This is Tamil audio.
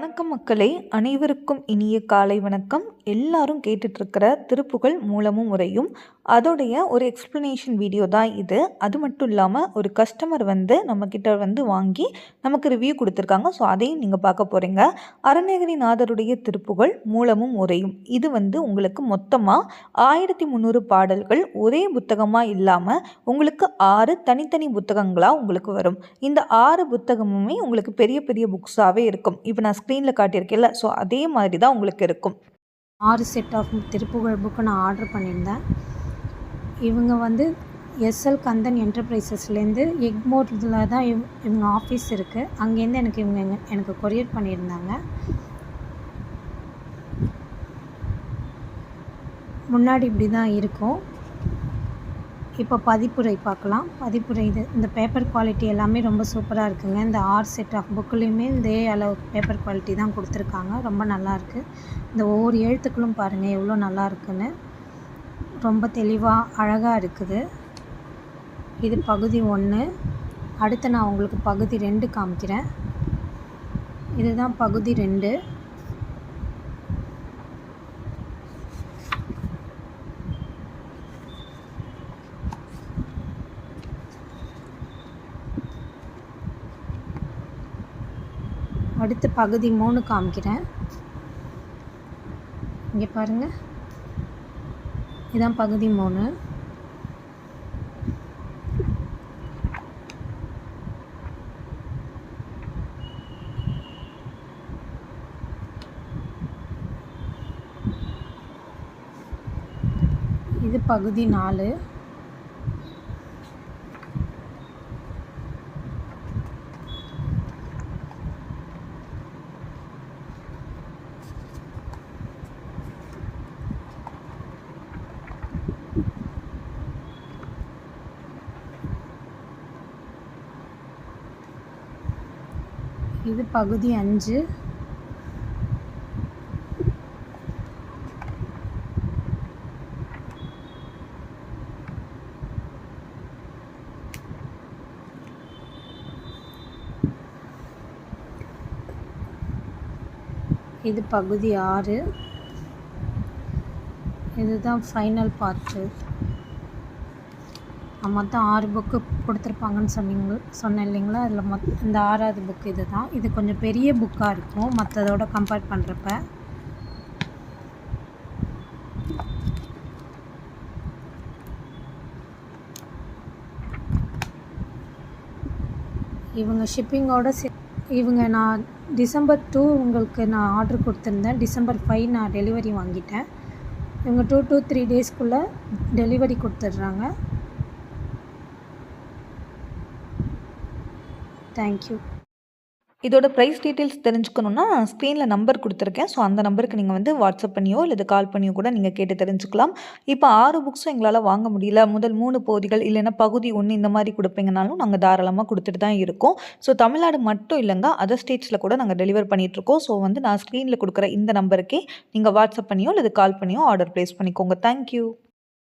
வணக்கம் மக்களே. அனைவருக்கும் இனிய காலை வணக்கம். எல்லாரும் கேட்டுட்ருக்கிற திருப்புகள் மூலமும் முறையும் அதோடைய ஒரு எக்ஸ்ப்ளனேஷன் வீடியோ தான் இது. அது மட்டும் இல்லாமல் ஒரு கஸ்டமர் வந்து நம்மக்கிட்ட வந்து வாங்கி நமக்கு ரிவ்யூ கொடுத்துருக்காங்க. ஸோ அதையும் நீங்கள் பார்க்க போகிறீங்க அறநேகரிநாதருடைய திருப்புகள் மூலமும் உரையும். இது வந்து உங்களுக்கு மொத்தமாக ஆயிரத்தி முந்நூறு பாடல்கள் ஒரே புத்தகமாக இல்லாமல் உங்களுக்கு ஆறு தனித்தனி புத்தகங்களாக உங்களுக்கு வரும். இந்த ஆறு புத்தகமுமே உங்களுக்கு பெரிய பெரிய புக்ஸாகவே இருக்கும். இப்போ நான் ஸ்க்ரீனில் காட்டியிருக்கேன்ல. ஸோ அதே மாதிரி தான் உங்களுக்கு இருக்கும். ஆறு செட் ஆஃப் திருப்புகழ் புக்கு நான் ஆர்டர் பண்ணியிருந்தேன். இவங்க வந்து எஸ்எல் கந்தன் என்டர்பிரைசஸ்லேருந்து எக்மோட்டில் தான் இவ் இவங்க ஆஃபீஸ் இருக்குது அங்கேருந்து எனக்கு இவங்க எனக்கு கொரியர் பண்ணியிருந்தாங்க. முன்னாடி இப்படி தான் இருக்கும். இப்போ பதிப்புரை பார்க்கலாம். பதிப்புரை இது இந்த பேப்பர் குவாலிட்டி எல்லாமே ரொம்ப சூப்பராக இருக்குங்க. இந்த ஆர் செட் ஆஃப் புக்குலேயுமே இதே அளவு பேப்பர் குவாலிட்டி தான் கொடுத்துருக்காங்க. ரொம்ப நல்லாயிருக்கு இந்த ஒவ்வொரு எழுத்துக்களும் பாருங்கள் எவ்வளோ நல்லா இருக்குன்னு. ரொம்ப தெளிவாக அழகாக இருக்குது. இது பகுதி ஒன்று அடுத்து நான் உங்களுக்கு பகுதி ரெண்டு காமிக்கிறேன். இதுதான் பகுதி ரெண்டு. அடுத்து பகுதி மூணு காமிக்கிறேன். இங்கே பாருங்கள் இதான் பகுதி மூணு. இது பகுதி நாலு. இது பகுதி அஞ்சு. இது பகுதி ஆறு. இதுதான் ஃபைனல் பார்ட்டு மொத்தம் ஆறு புக்கு கொடுத்துருப்பாங்கன்னு சொன்னீங்க சொன்னேன் இல்லைங்களா? அதில் மொத் இந்த ஆறாவது புக் இது தான் இது கொஞ்சம் பெரிய புக்காக இருக்கும் மற்றதோட கம்பேர் பண்ணுறப்ப இவங்க ஷிப்பிங்கோட சே இவங்க நான் டிசம்பர் டூ உங்களுக்கு நான் ஆர்டர் கொடுத்துருந்தேன். டிசம்பர் ஃபைவ் நான் டெலிவரி வாங்கிட்டேன். இவங்க டூ டூ த்ரீ டேஸ்க்குள்ளே டெலிவரி கொடுத்துட்றாங்க. தேங்க்யூ இதோட ப்ரைஸ் டீட்டெயில்ஸ் தெரிஞ்சுக்கணுன்னா ஸ்க்ரீனில் நம்பர் கொடுத்துருக்கேன். ஸோ அந்த நம்பருக்கு நீங்கள் வந்து வாட்ஸ்அப் பண்ணியோ இல்லை கால் பண்ணியோ கூட நீங்கள் கேட்டு தெரிஞ்சுக்கலாம். இப்போ ஆறு புக்ஸும் எங்களால் வாங்க முடியல. முதல் மூணு பகுதிகள் இல்லைன்னா பகுதி ஒன்று இந்த மாதிரி கொடுப்பீங்கனாலும் நாங்கள் தாராளமாக கொடுத்துட்டு தான் இருக்கோம். ஸோ தமிழ்நாடு மட்டும் இல்லைங்க அதர் ஸ்டேட்ஸில் கூட நாங்கள் டெலிவர் பண்ணிகிட்ருக்கோம் ஸோ வந்து நான் ஸ்க்ரீனில் கொடுக்குற இந்த நம்பருக்கே நீங்கள் வாட்ஸ்அப் பண்ணியோ இல்லை கால் பண்ணியோ ஆர்டர் ப்ளேஸ் பண்ணிக்கோங்க. தேங்க்யூ